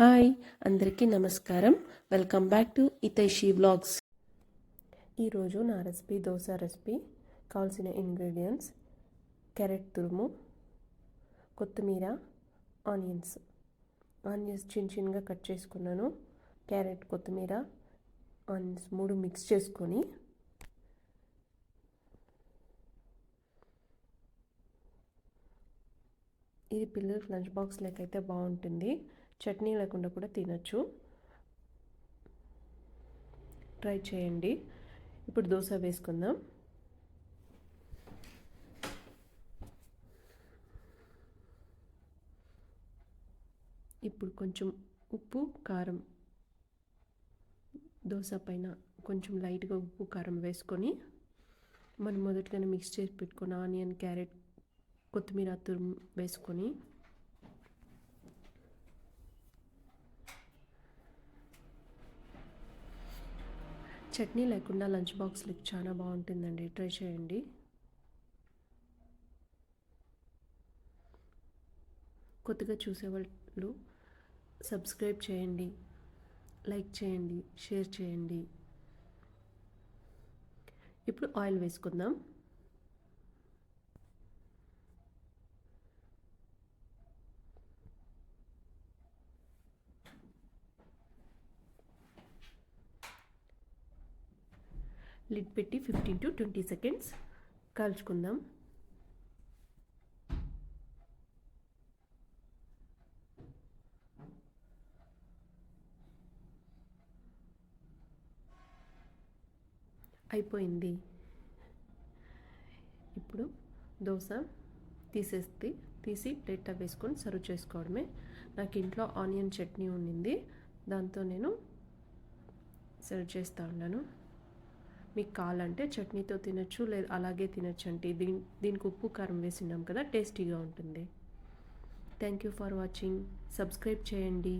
Hi అందరికీ నమస్కారం. Welcome back to Itaishi blogs. ఈరోజు నా రెసిపీ దోశ రెసిపీ. కావాల్సిన ఇంగ్రీడియంట్స్ క్యారెట్ తురుము కొత్తిమీర ఆనియన్స్. ఆనియన్స్ చిన్న చిన్నగా కట్ చేసుకున్నాను. క్యారెట్ కొత్తిమీర ఆనియన్స్ మూడు మిక్స్ చేసుకొని ఇది పిల్లలకి లంచ్ బాక్స్ లెక్క అయితే బాగుంటుంది. చట్నీ లేకుండా కూడా తినచ్చు. ట్రై చేయండి. ఇప్పుడు దోశ వేసుకుందాం. ఇప్పుడు కొంచెం ఉప్పు కారం. దోశ పైన కొంచెం లైట్గా ఉప్పు కారం వేసుకొని మనం మొదటిగానే మిక్స్ చేసి పెట్టుకున్న ఆనియన్ క్యారెట్ కొత్తిమీర తురుము వేసుకొని చట్నీ లేకుండా లంచ్ బాక్స్లకి చాలా బాగుంటుందండి. ట్రై చేయండి. కొత్తగా చూసేవాళ్ళు సబ్స్క్రైబ్ చేయండి లైక్ చేయండి షేర్ చేయండి. ఇప్పుడు ఆయిల్ వేసుకుందాం. లిడ్ పెట్టి ఫిఫ్టీన్ టు ట్వంటీ సెకండ్స్ కాల్చుకుందాం. అయిపోయింది. ఇప్పుడు దోశ తీసేస్తే తీసి ప్లేట్లో వేసుకొని సర్వ్ చేసుకోవడమే. నాకు ఇంట్లో ఆనియన్ చట్నీ ఉండింది. దాంతో నేను సర్వ్ చేస్తూ ఉన్నాను. మీకు కావాలంటే చట్నీతో తినచ్చు లేదా అలాగే తినచ్చు అంటే దీని దీనికి ఉప్పు కారం వేసినాం కదా టేస్టీగా ఉంటుంది. Thank you for watching subscribe చేయండి.